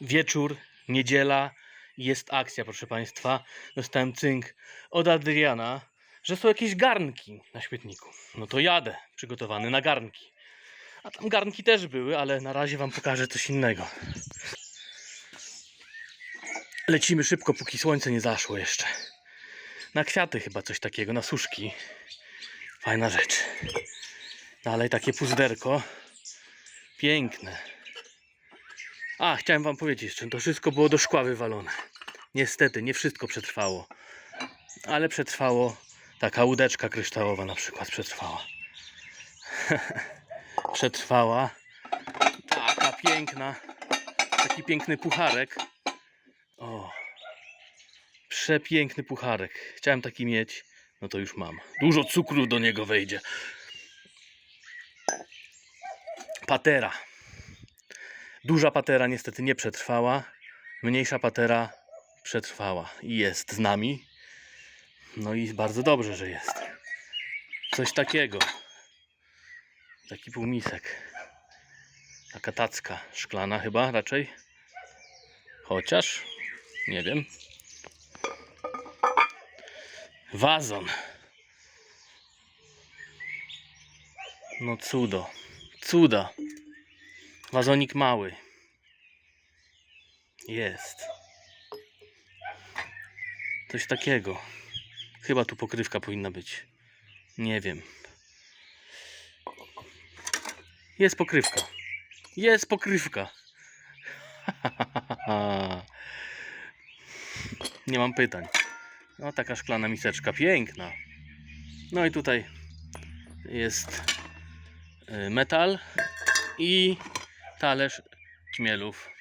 wieczór, niedziela, jest akcja, proszę Państwa. Dostałem cynk od Adriana, że są jakieś garnki na śmietniku. No to jadę, przygotowany na garnki. A tam garnki też były, ale na razie Wam pokażę coś innego. Lecimy szybko, póki słońce nie zaszło jeszcze. Na kwiaty chyba coś takiego, na suszki. Fajna rzecz. Dalej takie puzderko. Piękne. A, chciałem wam powiedzieć jeszcze, to wszystko było do szkła wywalone. Niestety, nie wszystko przetrwało. Ale przetrwało taka łódeczka kryształowa na przykład przetrwała. przetrwała. Taka piękna. Taki piękny pucharek. O. Przepiękny pucharek. Chciałem taki mieć. No to już mam. Dużo cukru do niego wejdzie. Patera. Duża patera niestety nie przetrwała. Mniejsza patera przetrwała i jest z nami. No i bardzo dobrze, że jest. Coś takiego. Taki półmisek. Taka tacka szklana chyba raczej. Chociaż nie wiem. Wazon. No cudo. Cuda. Wazonik mały. Jest. Coś takiego. Chyba tu pokrywka powinna być. Nie wiem. Jest pokrywka. Jest pokrywka. Nie mam pytań. No taka szklana miseczka, piękna. No i tutaj jest y, metal i talerz ćmielów.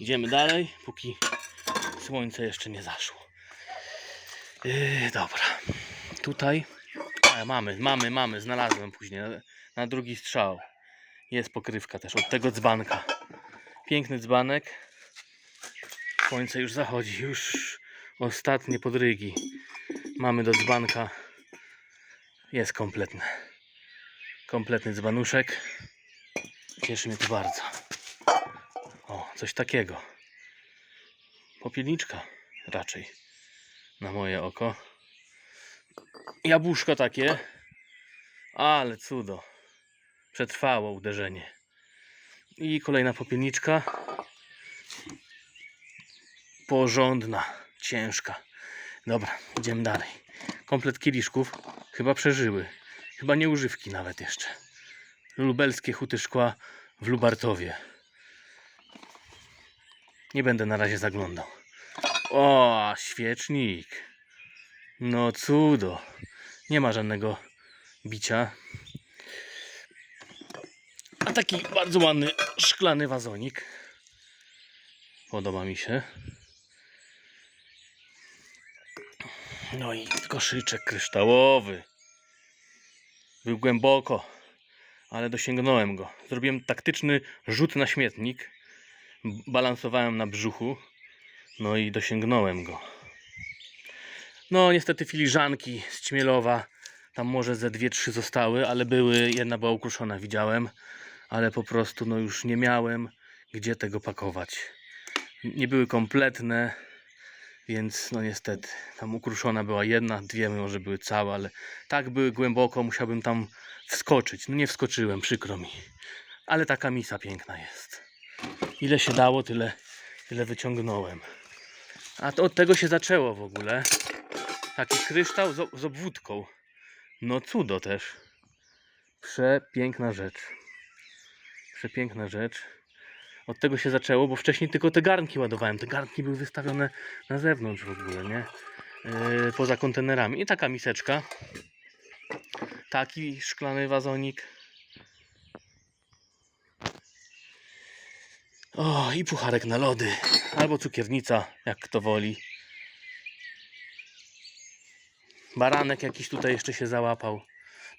Idziemy dalej, póki słońce jeszcze nie zaszło. Yy, dobra. Tutaj mamy, mamy, mamy, znalazłem później na, na drugi strzał. Jest pokrywka też od tego dzbanka. Piękny dzbanek. Słońce już zachodzi, już ostatnie podrygi. Mamy do dzbanka. Jest kompletny. Kompletny dzbanuszek. Cieszy mnie to bardzo. Coś takiego. Popielniczka raczej. Na moje oko. Jabłuszko takie. Ale cudo. Przetrwało uderzenie. I kolejna popielniczka. Porządna, ciężka. Dobra, idziemy dalej. Komplet kieliszków chyba przeżyły. Chyba nie używki nawet jeszcze. Lubelskie huty szkła w Lubartowie. Nie będę na razie zaglądał. O, świecznik. No cudo. Nie ma żadnego bicia. A taki bardzo ładny szklany wazonik. Podoba mi się. No i koszyczek kryształowy. Był głęboko, ale dosięgnąłem go. Zrobiłem taktyczny rzut na śmietnik. Balansowałem na brzuchu. No i dosięgnąłem go. No niestety filiżanki z Ćmielowa. Tam może ze dwie, trzy zostały, ale były, jedna była ukruszona, widziałem. Ale po prostu no już nie miałem gdzie tego pakować. Nie były kompletne, więc no niestety. Tam ukruszona była jedna, dwie może były całe, ale tak były głęboko, musiałbym tam wskoczyć. No nie wskoczyłem, przykro mi. Ale taka misa piękna jest. Ile się dało, tyle, tyle wyciągnąłem. A to od tego się zaczęło w ogóle. Taki kryształ z, z obwódką. No cudo też. Przepiękna rzecz. Przepiękna rzecz. Od tego się zaczęło, bo wcześniej tylko te garnki ładowałem. Te garnki były wystawione na zewnątrz w ogóle, nie? Yy, poza kontenerami. I taka miseczka. Taki szklany wazonik. O, i pucharek na lody. Albo cukiernica, jak kto woli. Baranek jakiś tutaj jeszcze się załapał.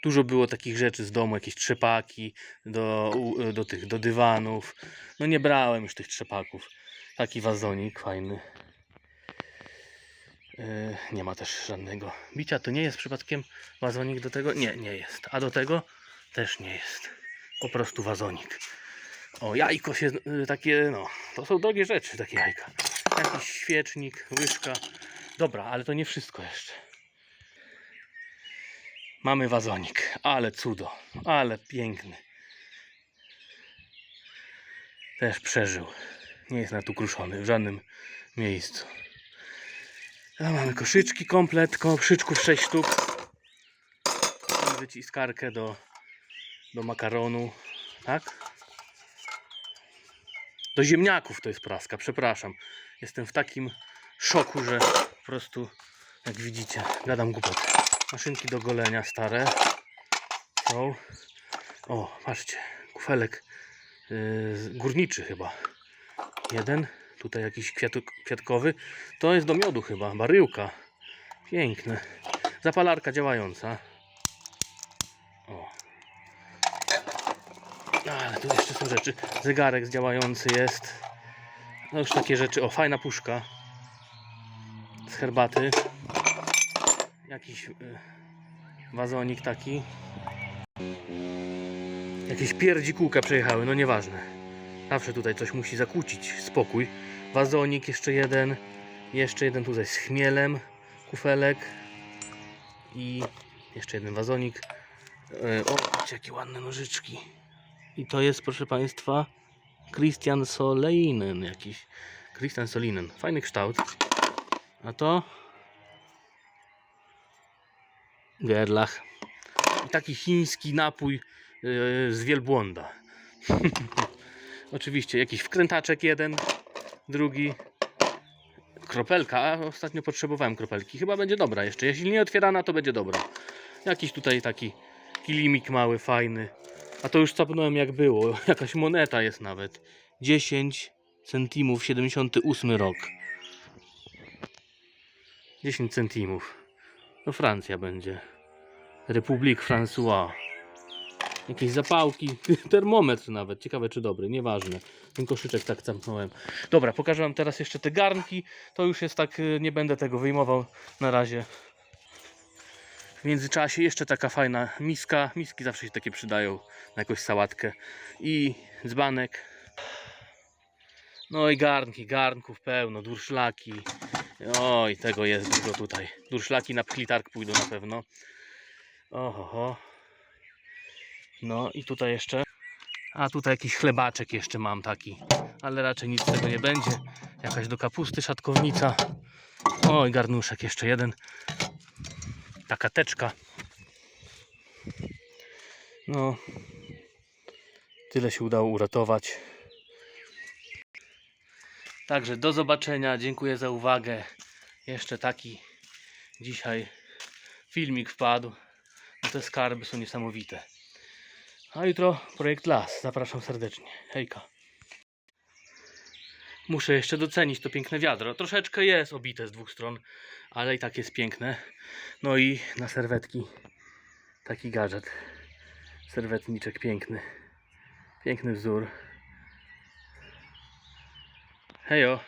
Dużo było takich rzeczy z domu, jakieś trzepaki do, do tych, do dywanów. No nie brałem już tych trzepaków. Taki wazonik fajny. Yy, nie ma też żadnego bicia. To nie jest przypadkiem wazonik do tego? Nie, nie jest. A do tego też nie jest. Po prostu wazonik. O, jajko się, y, takie, no, to są drogie rzeczy, takie jajka. Jakiś świecznik, łyżka. Dobra, ale to nie wszystko jeszcze. Mamy wazonik, ale cudo, ale piękny. Też przeżył. Nie jest nawet ukruszony w żadnym miejscu. A mamy koszyczki komplet, koszyczków 6 sztuk. Wyciskarkę do, do makaronu, tak? Do ziemniaków to jest praska, przepraszam. Jestem w takim szoku, że po prostu, jak widzicie, gadam głupoty. Maszynki do golenia stare są. O, patrzcie, kufelek yy, górniczy chyba. Jeden, tutaj jakiś kwiatkowy. To jest do miodu chyba, baryłka. Piękne. Zapalarka działająca. O. Ale tu jeszcze są rzeczy. Zegarek działający jest. No już takie rzeczy. O, fajna puszka. Z herbaty. Jakiś y, wazonik taki. Jakieś pierdzi kółka przejechały, no nieważne. Zawsze tutaj coś musi zakłócić. Spokój. Wazonik jeszcze jeden. Jeszcze jeden tutaj z chmielem. Kufelek. I jeszcze jeden wazonik. E, O, patrzcie, jakie ładne nożyczki. I to jest, proszę Państwa, Christian Solinen jakiś. Christian Solinen. Fajny kształt. A to Gerlach. I taki chiński napój yy, z wielbłąda. Oczywiście jakiś wkrętaczek jeden, drugi. Kropelka, ostatnio potrzebowałem kropelki. Chyba będzie dobra jeszcze. Jeśli nie otwierana, to będzie dobra. Jakiś tutaj taki kilimik mały, fajny. A to już capnąłem jak było. Jakaś moneta jest nawet. 10 centimów, 78 rok. 10 centimów. No Francja będzie. Republik François. Jakieś zapałki, termometr nawet. Ciekawe czy dobry, nieważne. Ten koszyczek tak zamknąłem. Dobra, pokażę wam teraz jeszcze te garnki. To już jest tak, y, nie będę tego wyjmował na razie. W międzyczasie jeszcze taka fajna miska. Miski zawsze się takie przydają na jakąś sałatkę. I dzbanek. No i garnki, garnków pełno, durszlaki. Oj, tego jest dużo tutaj. Durszlaki na pchlitark pójdą na pewno. Oho. No i tutaj jeszcze. A tutaj jakiś chlebaczek jeszcze mam taki. Ale raczej nic z tego nie będzie. Jakaś do kapusty szatkownica. Oj, garnuszek jeszcze jeden. Taka teczka. No. Tyle się udało uratować. Także do zobaczenia. Dziękuję za uwagę. Jeszcze taki dzisiaj filmik wpadł. No te skarby są niesamowite. A jutro projekt las. Zapraszam serdecznie. Hejka. Muszę jeszcze docenić to piękne wiadro. Troszeczkę jest obite z dwóch stron, ale i tak jest piękne. No i na serwetki taki gadżet. Serwetniczek piękny. Piękny wzór. Hejo.